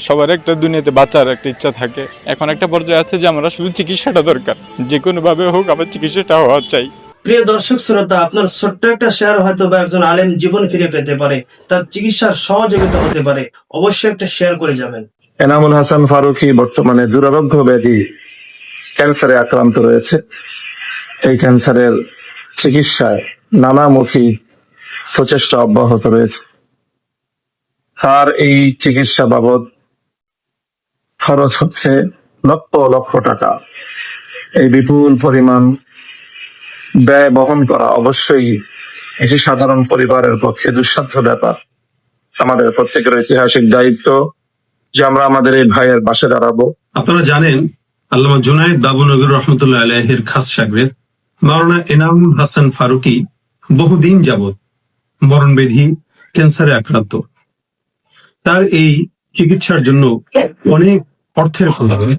সবার একটা দুনিয়াতে বাঁচার একটা ইচ্ছা থাকে। এখন একটা পর্যায়ে আছে যে আমার আসলে চিকিৎসাটা দরকার। যে কোনো ভাবে হোক আমার চিকিৎসাটা হওয়া চাই। প্রিয় দর্শক শ্রোতা আপনার ছোট্ট একটা শেয়ার হয়তো বা একজন আলেম জীবন ফিরে পেতে পারে। তার চিকিৎসার সহযোগিতা হতে পারে। অবশ্যই একটা শেয়ার করে যাবেন। এনামুল হাসান ফারুকি বর্তমানে দুরারোগ্য ব্যাধি ক্যান্সারে আক্রান্ত রয়েছে। এই ক্যান্সারের চিকিৎসায় নানামুখী প্রচেষ্টা অব্যাহত রয়েছে। তার এই চিকিৎসা বাবদ খরচ হচ্ছে লক্ষ লক্ষ টাকা। এই বিপুল পরিমাণ ব্যয় বহন করা অবশ্যই একটি সাধারণ পরিবারের পক্ষে দুঃসাধ্য ব্যাপার। আমাদের প্রত্যেকের ঐতিহাসিক দায়িত্ব যে আমরা আমাদের এই ভাইয়ের পাশে দাঁড়াবো। আপনারা জানেন, আল্লামা জুনায়েদ বাবুনগর রহমতুল্লাহ আলাহের খাস সাগরেদ মাওলানা এনামুল হাসান ফারুকি বহুদিন যাবৎ মরণবেধি, ক্যান্সারে আক্রান্ত। তার এই চিকিৎসার জন্য অনেক অর্থের প্রয়োজন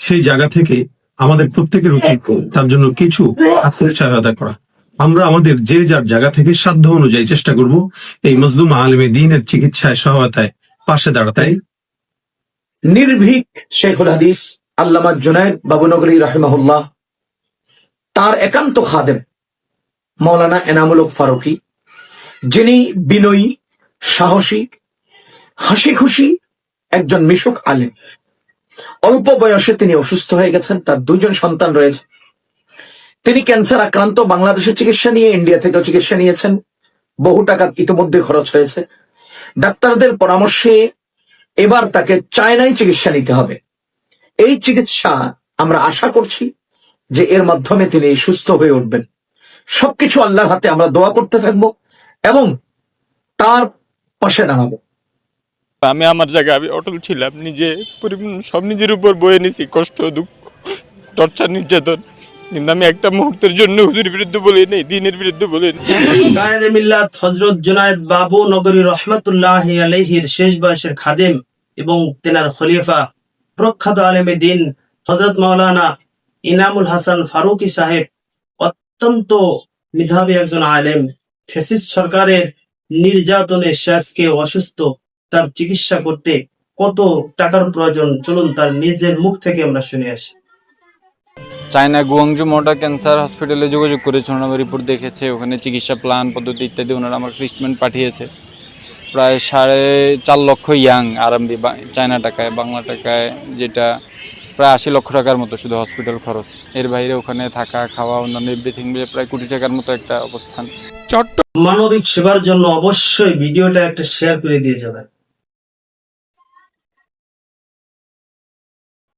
সেই জায়গা থেকে আমাদের প্রত্যেকের উচিত তার জন্য কিছু আর্থিক সহায়তা করা। আমরা আমাদের যে যার জায়গা থেকে সাধ্য অনুযায়ী চেষ্টা করব, এই মজলুম আলমে দিনের চিকিৎসায় সহায়তায় পাশে দাঁড়াতে নির্ভীক শেখুল হাদিস আল্লামা জুনায়দ বাবুনগরী রাহিমাহুল্লাহ, তার একান্ত খাদেম মৌলানা এনামুলক ফারুকি, যিনি বিনয়ী, সাহসী হাসি খুশি একজন মিশুক আলেম। অল্প বয়সে তিনি অসুস্থ হয়ে গেছেন, তার দুজন সন্তান রয়েছে। তিনি ক্যান্সার আক্রান্ত, বাংলাদেশে চিকিৎসা নিয়ে ইন্ডিয়া থেকেও চিকিৎসা নিয়েছেন। বহু টাকা ইতিমধ্যে খরচ হয়েছে। ডাক্তারদের পরামর্শে এবার তাকে চায়নায় চিকিৎসা নিতে হবে। এই চিকিৎসা আমরা আশা করছি যে এর মাধ্যমে তিনি সুস্থ হয়ে উঠবেন। সবকিছু আল্লাহর হাতে আমরা দোয়া করতে থাকব এবং তার পাশে দাঁড়াবো। আমি আমার জায়গায় আমি অটল ছিলাম, নিজে সব নিজের উপর বয়ে নিছি, কষ্ট, দুঃখ, টর্চার, নির্যাতন। কিন্তু আমি একটা মুহূর্তের জন্য হুজুর বিরুদ্ধে বলি দিনের বিরুদ্ধে বলি গায়েদ মিল্লাত বাবু নগরী শেষ বয়সের খাদেম এবং তেনার খলিফা, প্রখ্যাত আলেমে দিন হজরত মাওলানা ইনামুল হাসান ফারুকি সাহেব, অত্যন্ত মেধাবী একজন আলেম। ফেসিস্ট সরকারের নির্যাতনে শেষকে অসুস্থ তার চিকিৎসা করতে কত টাকার প্রয়োজন? চলুন তার নিজের মুখ থেকে আমরা শুনে আসি। চায়না গুয়াংজু মোটা ক্যান্সার হসপিটালে যোগাযোগ করেছে ওনারা রিপোর্ট দেখেছে। ওখানে চিকিৎসা প্ল্যান পদ্ধতি ইত্যাদি ওনারা আমার ট্রিটমেন্ট পাঠিয়েছে। প্রায় সাড়ে চার লক্ষ ইয়াং আরম্ভি চায়না টাকায় বাংলা টাকায় যেটা প্রায় আশি লক্ষ টাকার মতো শুধু হসপিটাল খরচ। এর বাইরে ওখানে থাকা খাওয়া অন্যান্য এভরিথিং মিলে প্রায় কোটি টাকার মতো একটা অবস্থান। চট্ট মানবিক সেবার জন্য অবশ্যই ভিডিওটা একটা শেয়ার করে দিয়ে যাবেন।